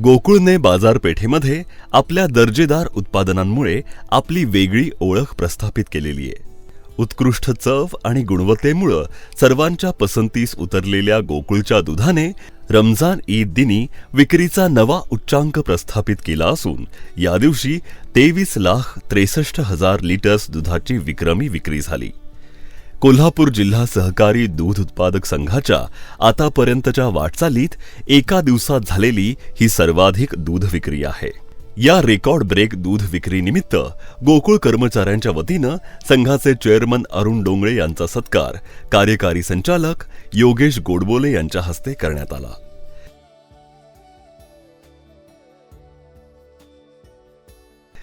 गोकुळने बाजारपेठेमध्ये आपल्या दर्जेदार उत्पादनांमुळे आपली वेगळी ओळख प्रस्थापित केलेली आहे. उत्कृष्ट चव आणि गुणवत्तेमुळं सर्वांच्या पसंतीस उतरलेल्या गोकुळच्या दुधाने रमजान ईद दिनी विक्रीचा नवा उच्चांक प्रस्थापित केला असून या दिवशी तेवीस लाख त्रेसष्ट हजार लिटर्स दुधाची विक्रमी विक्री झाली. कोल्हापूर जिल्हा सहकारी दूध उत्पादक संघाच्या आतापर्यंतच्या वाटचालीत एका दिवसात झालेली ही सर्वाधिक दूध विक्री आहे. या रेकॉर्ड ब्रेक दूध विक्रीनिमित्त गोकुळ कर्मचाऱ्यांच्या वतीनं संघाचे चेअरमन अरुण डोंगळे यांचा सत्कार कार्यकारी संचालक योगेश गोडबोले यांच्या हस्ते करण्यात आला.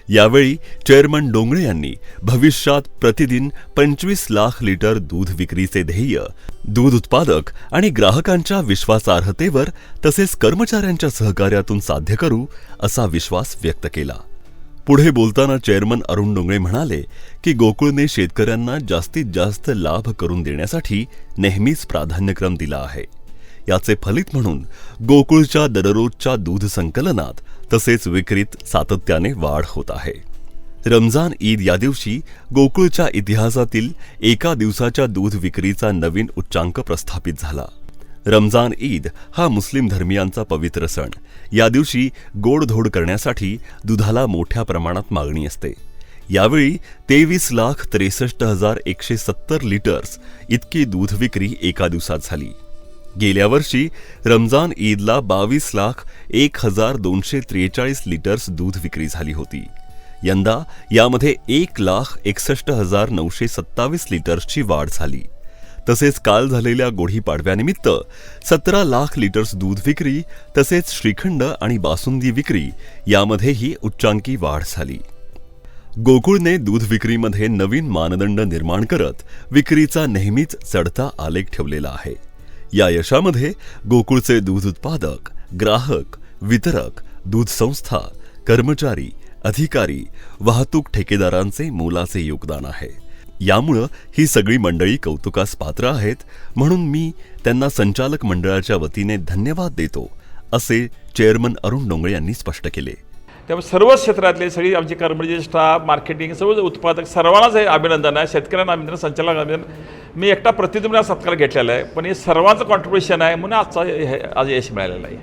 यावेळी चेअरमन डोंगळे यांनी भविष्यात प्रतिदिन पंचवीस लाख लिटर दूध विक्रीचे ध्येय दूध उत्पादक आणि ग्राहकांच्या विश्वासार्हतेवर तसेच कर्मचाऱ्यांच्या सहकार्यातून साध्य करू असा विश्वास व्यक्त केला. पुढे बोलताना चेअरमन अरुण डोंगळे म्हणाले की गोकुळने शेतकऱ्यांना जास्तीत जास्त लाभ करून देण्यासाठी नेहमीच प्राधान्यक्रम दिला आहे. याचे फलित म्हणून गोकुळच्या दररोजच्या दूध संकलनात तसेच विक्रीत सातत्याने वाढ होत आहे. रमजान ईद या दिवशी गोकुळच्या इतिहासातील एका दिवसाच्या दूध विक्रीचा नवीन उच्चांक प्रस्थापित झाला. रमजान ईद हा मुस्लिम धर्मियांचा पवित्र सण. या दिवशी गोडधोड करण्यासाठी दुधाला मोठ्या प्रमाणात मागणी असते. यावेळी तेवीस लाख त्रेसष्ट हजार एकशे सत्तर लिटर्स इतकी दूध विक्री एका दिवसात झाली. गेल्या वर्षी रमजान ईदला बावीस लाख एक हजार दोनशे त्रेचाळीस लिटर्स दूध विक्री झाली होती. यंदा यामध्ये एक लाख एकसष्ट हजार नऊशे सत्तावीस लिटर्सची वाढ झाली. तसेच काल झालेल्या गोढीपाडव्यानिमित्त सतरा लाख लिटर्स दूध विक्री तसेच श्रीखंड आणि बासुंदी विक्री यामध्येही उच्चांकी वाढ झाली. गोकुळने दूध विक्रीमध्ये नवीन मानदंड निर्माण करत विक्रीचा नेहमीच चढता आलेख ठेवलेला आहे. या यशामध्ये गोकुळचे दूध उत्पादक ग्राहक वितरक दूध संस्था कर्मचारी अधिकारी वाहतूक ठेकेदारांचे मोलाचे योगदान आहे. यामुळं ही सगळी मंडळी कौतुकास पात्र आहेत म्हणून मी त्यांना संचालक मंडळाच्या वतीने धन्यवाद देतो असे चेअरमन अरुण डोंगळे यांनी स्पष्ट केले. त्यामुळे सर्व क्षेत्रातले सगळी आमची कर्मचारी स्टाफ मार्केटिंग सर्व उत्पादक सर्वांनाच हे अभिनंदन आहे. शेतकऱ्यांना अभिनंदन संचालक अभिनंदन मी एकटा प्रतिनिधी सत्कार घेतलेला आहे पण हे सर्वांचं कॉन्ट्रीब्युशन आहे म्हणून आजचा हे आज यश मिळालेलं आहे.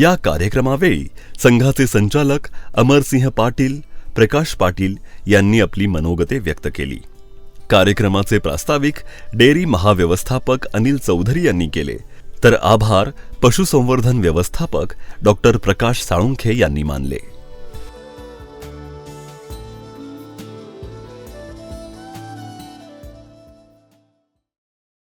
या कार्यक्रमावेळी संघाचे संचालक अमरसिंह पाटील प्रकाश पाटील यांनी आपली मनोगते व्यक्त केली. कार्यक्रमाचे प्रास्ताविक डेअरी महाव्यवस्थापक अनिल चौधरी यांनी केले. तर आभार पशुसंवर्धन व्यवस्थापक डॉक्टर प्रकाश साळुंखे यांनी मानले.